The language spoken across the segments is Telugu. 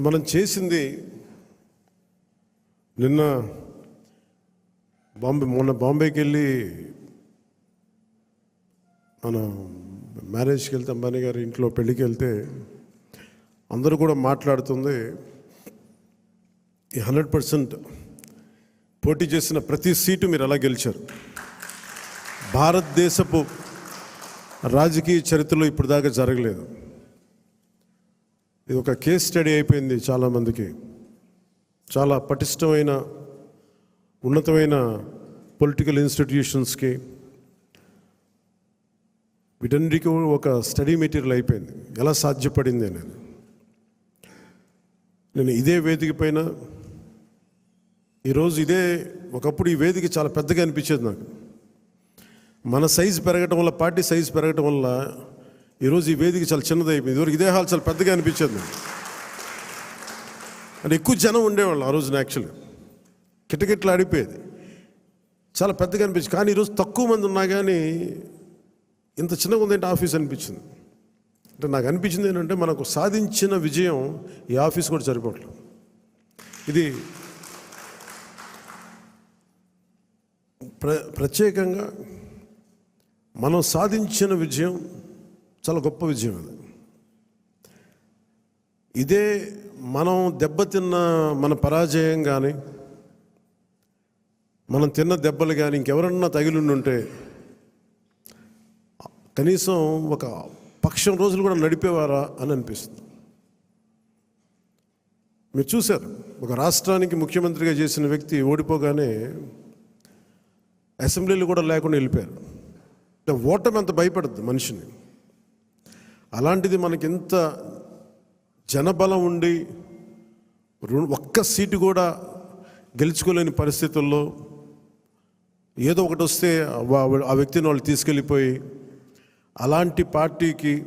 మనం చేసింది నిన్న బాంబే మొన్న బాంబేకి వెళ్ళి మన మ్యారేజ్కి వెళ్తే అంబానీ గారి ఇంట్లో పెళ్ళికి వెళ్తే అందరూ కూడా మాట్లాడుతుంది ఈ హండ్రెడ్ పర్సెంట్ పోటీ చేసిన ప్రతి సీటు మీరు ఎలా గెలిచారు. భారతదేశపు రాజకీయ చరిత్రలో ఇప్పుడు దాకా జరగలేదు. ఇది ఒక కేస్ స్టడీ అయిపోయింది చాలామందికి చాలా పటిష్టమైన ఉన్నతమైన పొలిటికల్ ఇన్స్టిట్యూషన్స్కి వీటన్నిటికీ ఒక స్టడీ మెటీరియల్ అయిపోయింది. ఎలా సాధ్యపడింది అనేది. నేను ఇదే వేదిక పైన ఈరోజు ఇదే ఒకప్పుడు ఈ వేదిక చాలా పెద్దగా అనిపించేది నాకు. మన సైజు పెరగటం వల్ల పార్టీ సైజు పెరగటం వల్ల ఈరోజు ఈ వేదిక చాలా చిన్నదైపోయింది. అయిపోయింది ఇదివరకు ఇదే హాల్ చాలా పెద్దగా అనిపించేది అంటే ఎక్కువ జనం ఉండేవాళ్ళు ఆ రోజున యాక్చువల్గా కిటకిట్లు ఆడిపోయేది. చాలా పెద్దగా అనిపించింది. కానీ ఈరోజు తక్కువ మంది ఉన్నా కానీ ఇంత చిన్నగా ఉందంటే ఆఫీస్ అనిపించింది. అంటే నాకు అనిపించింది ఏంటంటే మనకు సాధించిన విజయం ఈ ఆఫీస్ కూడా సరిపోవట్లేదు. ఇది ప్ర ప్రత్యేకంగా మనం సాధించిన విజయం చాలా గొప్ప విజయం అది ఇదే మనం దెబ్బతిన్న మన పరాజయం కానీ మనం తిన్న దెబ్బలు కానీ ఇంకెవరన్నా తగిలిండుంటే కనీసం ఒక పక్షం రోజులు కూడా నడిపేవారా అని అనిపిస్తుంది. మీరు చూశారు ఒక రాష్ట్రానికి ముఖ్యమంత్రిగా చేసిన వ్యక్తి ఓడిపోగానే అసెంబ్లీలు కూడా లేకుండా వెళ్ళిపోయారు. అంటే ఓటమి అంత భయపడుద్ది మనిషిని. అలాంటిది మనకి ఎంత జనబలం ఉండి ఒక్క సీటు కూడా గెలుచుకోలేని పరిస్థితుల్లో ఏదో ఒకటి వస్తే ఆ వ్యక్తిని వాళ్ళు తీసుకెళ్ళిపోయి అలాంటి పార్టీకి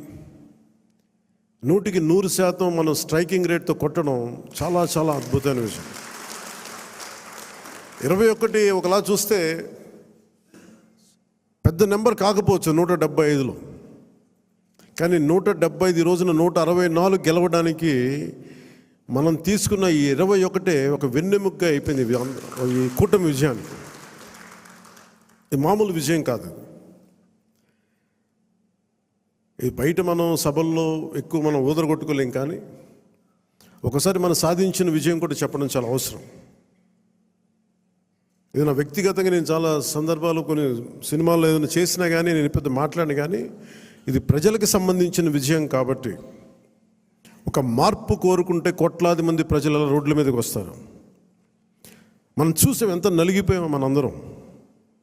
నూటికి నూరు శాతం మనం స్ట్రైకింగ్ రేట్తో కొట్టడం చాలా చాలా అద్భుతమైన విషయం. ఇరవై ఒకటి ఒకలా చూస్తే పెద్ద నెంబర్ కాకపోవచ్చు నూట డెబ్బై ఐదులో. కానీ నూట డెబ్బై ఐదు రోజున నూట అరవై నాలుగు గెలవడానికి మనం తీసుకున్న ఈ ఇరవై ఒకటే ఒక వెన్నెముగ్గా అయిపోయింది ఈ కూటమి విజయానికి. ఇది మామూలు విజయం కాదు. ఇది బయట మనం సభల్లో ఎక్కువ మనం ఊదరగొట్టుకోలేం కానీ ఒకసారి మనం సాధించిన విజయం కూడా చెప్పడం చాలా అవసరం. ఇది నా వ్యక్తిగతంగా నేను చాలా సందర్భాలు కొన్ని సినిమాల్లో ఏదైనా చేసినా కానీ నేను పెద్ద మాట్లాడిన కానీ ఇది ప్రజలకు సంబంధించిన విజయం కాబట్టి ఒక మార్పు కోరుకుంటే కోట్లాది మంది ప్రజల రోడ్ల మీదకి వస్తారు. మనం చూసాం ఎంత నలిగిపోయామో మనందరం.